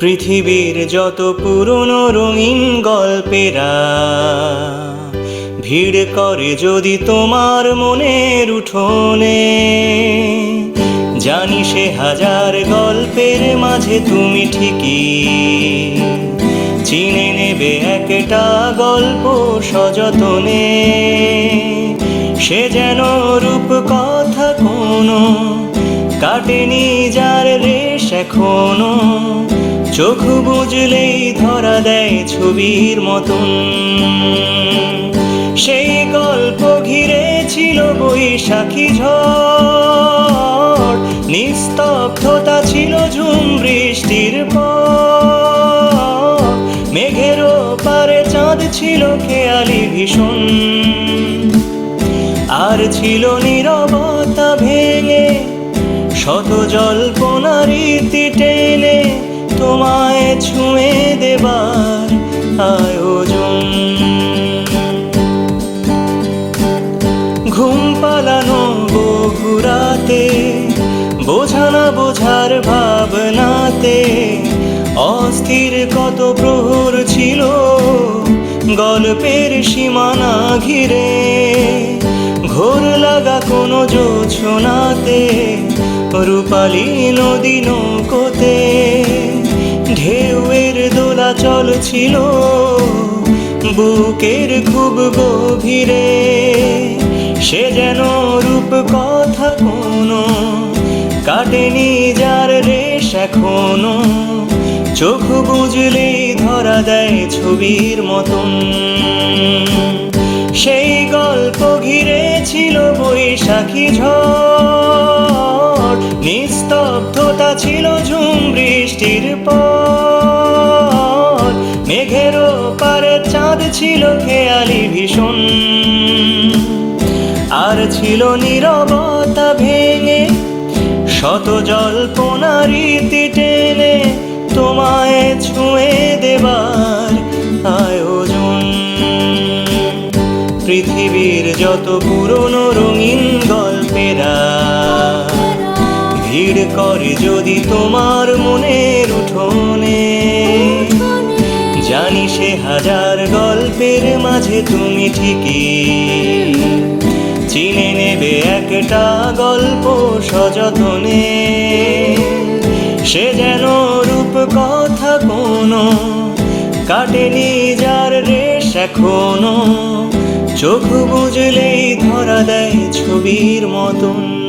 পৃথিবীর যত পুরনো রঙিন গল্পেরা, ভিড় করে যদি তোমার মনের উঠোনে, জানি সে হাজার গল্পের মাঝে তুমি ঠিকই। চিনে নেবে একটা গল্প সযতনে, সে যেন রূপ কথা কোনো কাটেনি রেশ এখনও চোখ বুঝলেই ধরা দেয় ছবির মতন। সেই গল্প ঘিরে ছিল বৈশাখী ঝড়। নিস্তব্ধতা ছিল ঝুম বৃষ্টির পর। মেঘের পারে চাঁদ ছিল খেয়ালি ভীষণ। আর ছিল নীরবতা ভেঙে শত জল্পনার রীতি টেনে তোমায় ছুঁয়ে দেবার আয়োজন ঘুম পালানো বহু রাতে বোঝানা বোঝার ভাবনাতে, অস্থির কত প্রহর ছিল গল্পের সীমানা ঘিরে। ঘোর লাগা কোনো জোছনাতে রূপালী নদী নৌকোতে ঢেউয়ের দোলা চলছিল। বুকের খুব গভীরে সে যেন রূপ কথা কোনো কাটেনি যার রেশ এখনও। চোখ বুঝলেই ধরা দেয় ছবির মতন। সেই গল্প ঘিরে ছিল বৈশাখী ঝড়। নিস্তব্ধতা ছিল ঝুম বৃষ্টির পর। মেঘের পারে চাঁদ ছিল খেয়ালি ভীষণ। আর ছিল নীরবতা ভেঙে, শত জল্পনা রীতি টেনে তোমায় ছুঁয়ে দেবার আয়োজন। পৃথিবীর যত পুরনো রঙিন গল্পেরা ভিড় করে যদি তোমার মনের উঠোনে। জানি সে হাজার গল্পের মাঝে তুমি ঠিকই। চিনে নেবে একটা গল্প সযতনে। সে যেন রূপ কথা কোনো কাটেনি যার রেশ এখনও। চোখ বুঝলেই ধরা দেয় ছবির মতন।